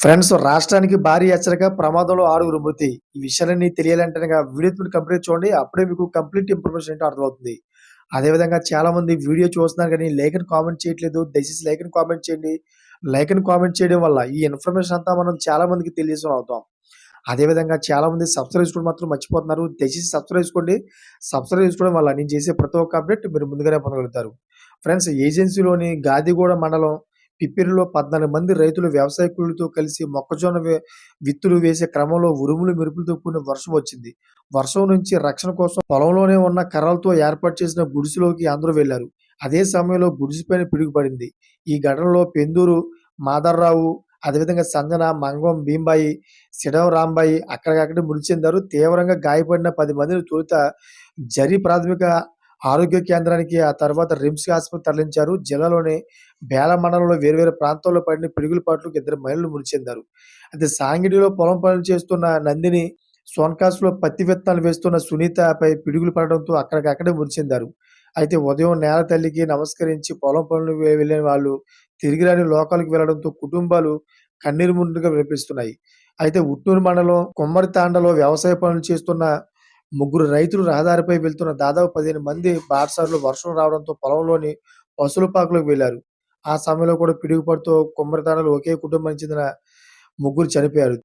Friends రాష్ట్రానికి భారీ హెచ్చరిక ప్రమాదంలో ఆరుగురు మృతి. ఈ విషయాలన్నీ తెలియాలంటే వీడియో కంప్లీట్ చూడండి అప్పుడే మీకు కంప్లీట్ ఇన్ఫర్మేషన్ ఏంటో అర్థమవుతుంది. అదేవిధంగా చాలా మంది వీడియో చూస్తున్నారు కానీ లైక్ అని కామెంట్ చేయట్లేదు దయచేసి లైక్ అని కామెంట్ చేయండి. లైక్ అని కామెంట్ చేయడం వల్ల ఈ ఇన్ఫర్మేషన్ అంతా మనం చాలా మందికి తెలియజేసిన అవుతాం. అదేవిధంగా చాలా మంది సబ్స్క్రైబ్ చేసుకోవడం మాత్రం మర్చిపోతున్నారు దయచేసి సబ్స్క్రైబ్ చేసుకోండి. సబ్స్క్రైబ్ చేసుకోవడం వల్ల నేను చేసే ప్రతి ఒక్క అప్డేట్ మీరు ముందుగానే పొందగలుగుతారు. ఫ్రెండ్స్ ఏజెన్సీలోని గాదిగూడ మండలం పిప్పిరిలో పద్నాలుగు మంది రైతులు వ్యవసాయ కూలీలతో కలిసి మొక్కజొన్న విత్తులు వేసే క్రమంలో ఉరుములు మెరుపులతో కూడిన వర్షం వచ్చింది. వర్షం నుంచి రక్షణ కోసం పొలంలోనే ఉన్న కర్రలతో ఏర్పాటు చేసిన గుడిసెలోకి అందరూ వెళ్ళారు అదే సమయంలో గుడిసెపైన పిడుగుపడింది. ఈ ఘటనలో పెందూరు మాధర్రావు అదేవిధంగా సంజన మంగం భీంబాయి సిడవ రాంబాయి అక్కడికక్కడే మృతి చెందారు. తీవ్రంగా గాయపడిన పది మందిని తొలుత జరి ప్రాథమిక ఆరోగ్య కేంద్రానికి ఆ తర్వాత రిమ్స్ ఆసుపత్రి తరలించారు. జిల్లాలోని బేల మండలంలో వేర్వేరు ప్రాంతాల్లో పడిన పిడుగుల పాటలకు ఇద్దరు మహిళలు మృతి చెందారు. అయితే సాంగిడిలో పొలం పనులు చేస్తున్న నందిని సోన్కాస్లో పత్తి విత్తనాలు వేస్తున్న సునీతపై పిడుగులు పడడంతో అక్కడికక్కడే మృతి చెందారు. అయితే ఉదయం నేల తల్లికి నమస్కరించి పొలం పనులు వెళ్ళిన వాళ్ళు తిరిగి రాని లోకాలకు వెళ్ళడంతో కుటుంబాలు కన్నీరు ముందుగా వినిపిస్తున్నాయి. అయితే ఉట్నూరు మండలం కుమ్మరి తాండలో వ్యవసాయ పనులు చేస్తున్న ముగ్గురు రైతులు రహదారిపై వెళ్తున్న దాదాపు పదిహేను మంది బాటసారులు వర్షం రావడంతో పొలంలోని పశువుల పాకులకు వెళ్ళారు ఆ సమయంలో కూడా పిడుగుపడుతూ కుమ్మరి తాండలో ఒకే కుటుంబానికి చెందిన ముగ్గురు చనిపోయారు.